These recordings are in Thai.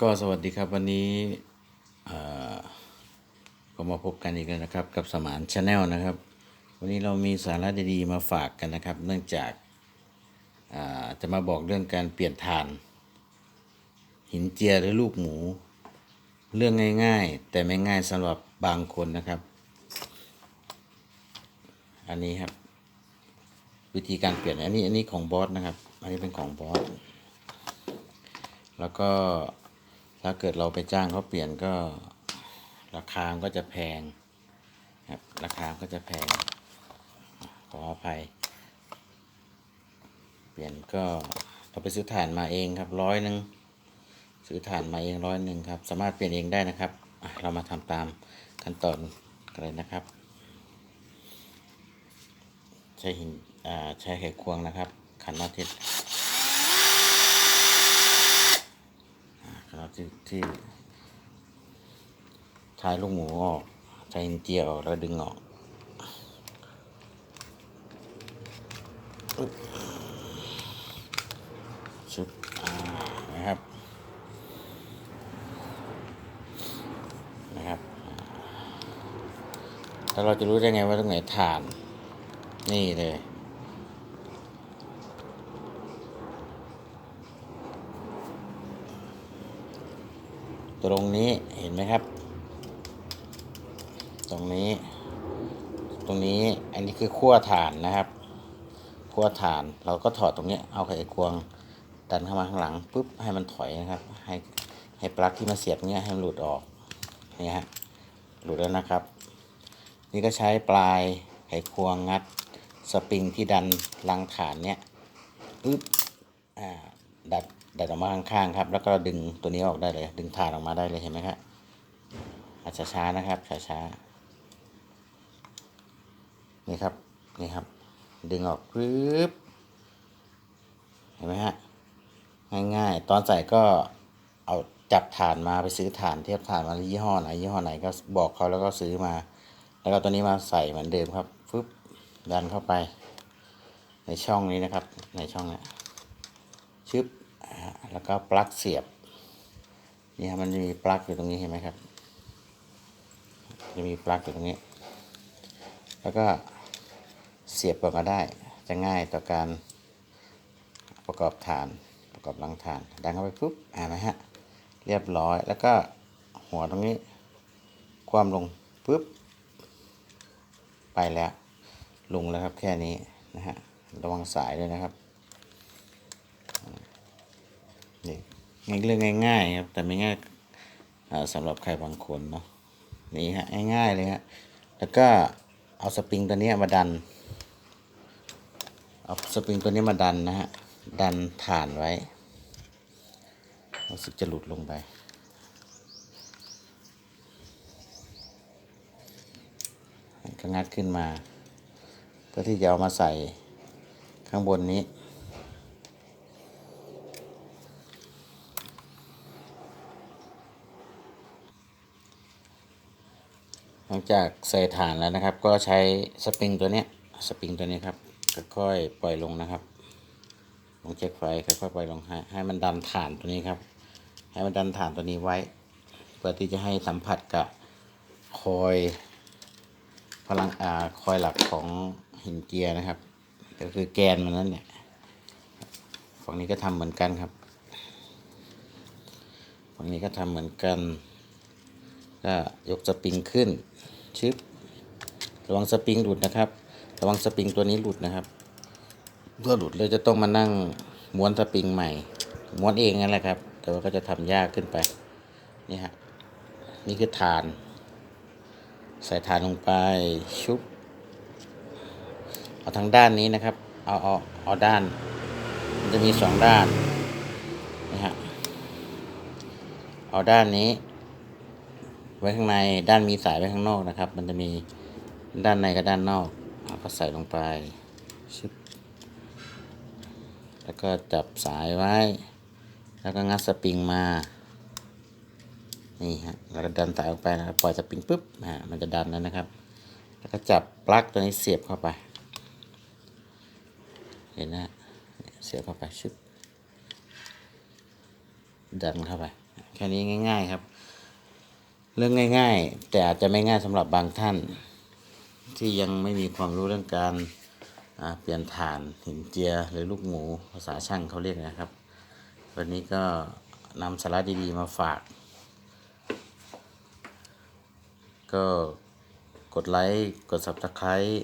ก็สวัสดีครับวันนี้ก็มาพบกันอีกแล้วนะครับ กับสมานชาแนลนะครับ วันนี้เรามีสาระดีๆมาฝากกันนะครับ เนื่องจากาจะมาบอกเรื่องการเปลี่ยนฐาน หินเจียหรือลูกหมู เรื่องง่ายๆ แต่ไม่ง่ายสำหรับบางคนนะครับ อันนี้ครับ วิธีการเปลี่ยนอันนี้อันนี้ของบอสนะครับ อันนี้เป็นของบอสแล้วก็ ถ้าเกิดเราไปจ้างเขาเปลี่ยนก็ราคาก็จะแพงครับราคาก็จะแพง ขออภัย เปลี่ยนก็เราไปซื้อถ่านมาเองครับร้อยหนึ่งซื้อถ่านมาเองร้อยหนึ่งครับ สามารถเปลี่ยนเองได้นะครับ เรามาทำตามขั้นตอนกันเลยนะครับ ใช้หินใช้ไขควงนะครับ ขันน็อตที่ครับ ที่ที่ทายลูกหมูออกใช้หินเจียออกแล้วดึงออกชุบนะครับ นะครับแล้วเราจะรู้ได้ไงว่าตรงไหนฐาน นี่เลย ตรงนี้เห็นไหมครับ ตรงนี้ ตรงนี้อันนี้คือขั้วฐานนะครับขั้วฐานเราก็ถอดตรงนี้เอาไขควงดันเข้ามาข้างหลังปุ๊บให้มันถอยนะครับ ให้ให้ปลั๊กที่มาเสียบเนี้ยให้มันหลุดออกนี่ฮะหลุดแล้วนะครับ นี่ก็ใช้ปลายไขควงงัดสปริงที่ดันรังฐานเนี้ยปึ๊บอ่าดัด ดัดออกมาข้างๆครับ แล้วก็ดึงตัวนี้ออกได้เลย ดึงฐานออกมาได้เลยเห็นไหมครับอาจจะช้านะครับช้าๆนี่ครับนี่ครับ ดึงออกปึ๊บเห็นไหมฮะง่ายๆ ตอนใส่ก็เอาจับฐานมาไปซื้อฐานเทียบฐานมายี่ห้อไหนยี่ห้อไหนก็บอกเขาแล้วก็ซื้อมา แล้วก็ตัวนี้มาใส่เหมือนเดิมครับฟึบดันเข้าไป ในช่องนี้นะครับ ในช่องนี้ชึบ อ่าแล้วก็ปลั๊กเสียบนี่ครับมันจะมีปลั๊กอยู่ตรงนี้เห็นไหมครับจะมีปลั๊กอยู่ตรงนี้ แล้วก็เสียบกลับมาได้จะง่ายต่อการประกอบฐานประกอบรังฐาน ดันเข้าไปปุ๊บอ่านะฮะเรียบร้อยแล้วก็หัวตรงนี้ คว่ำลงปุ๊บไปแล้วลงแล้วครับแค่นี้นะฮะระวังสายด้วยนะครับ นี่ง่ายเรื่องง่ายๆครับแต่ไม่ง่ายสำหรับใครบางคนเนาะนี่ฮะง่ายๆเลยฮะแล้วก็เอาสปริงตัวนี้มาดันเอาสปริงตัวนี้มาดันนะฮะดันฐานไว้รู้สึกจะหลุดลงไปก็งัดขึ้นมา เพื่อที่จะเอามาใส่ข้างบนนี้ ลังจากใส่ฐานแล้วนะครับ ก็ใช้สปริงตัวนี้สปริงตัวนี้ครับค่อยๆปล่อยลงนะครับลงเช็คไฟค่อยๆปล่อยลงให้ให้มันดันฐานตัวนี้ครับ ให้มันดันฐานตัวนี้ไว้ เพื่อที่จะให้สัมผัสกับคอยพลังอาคอยหลักของหินเจียร์นะครับ ก็คือแกนมันนั่นเนี่ยฝั่งนี้ก็ทำเหมือนกันครับฝั่งนี้ก็ทำเหมือนกัน ก็ยกสปริงขึ้น ชึบระวังสปริงหลุดนะครับ ระวังสปริงตัวนี้หลุดนะครับเพื่อหลุดเลยจะต้องมานั่งม้วนสปริงใหม่ ม้วนเองนั่นแหละครับ แต่ว่าก็จะทำยากขึ้นไป นี่ฮะ นี่คือฐาน ใส่ฐานลงไป ชุบ เอาทางด้านนี้นะครับ เอาเอาเอาด้าน มันจะมีสองด้านนี่ฮะ เอาด้านนี้ ไว้ข้างในด้านมีสายไว้ข้างนอกนะครับ มันจะมีด้านในกับด้านนอกเอาก็ใส่ลงไปชึบแล้วก็จับสายไว้ แล้วก็งัดสปริงมา นี่ฮะ แล้วก็ดันสายออกไปนะปล่อยสปริงปุ๊บอ่ามันจะดันแล้วนะครับ แล้วก็จับปลั๊กตัวนี้เสียบเข้าไป เห็นนะฮะเสียบเข้าไปชึบดันเข้าไป แค่นี้ง่าย ๆ ครับ เรื่องง่าย ๆ แต่อาจจะไม่ง่ายสำหรับบางท่าน ที่ยังไม่มีความรู้เรื่องการเปลี่ยนฐานหินเจียหรือลูกหมูภาษาช่างเขาเรียกนะครับ วันนี้ก็นำสาระดีๆมาฝาก ก็กดไลค์กด Subscribe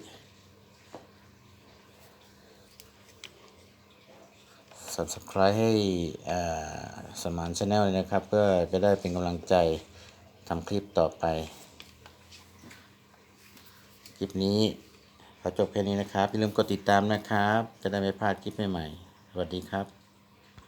Subscribe ให้สมานชาแนลเลยนะครับ เพื่อจะได้เป็นกำลังใจ ทำคลิปต่อไป คลิปนี้ขอจบแค่นี้นะครับ อย่าลืมกดติดตามนะครับ จะได้ไม่พลาดคลิปใหม่ๆ สวัสดีครับ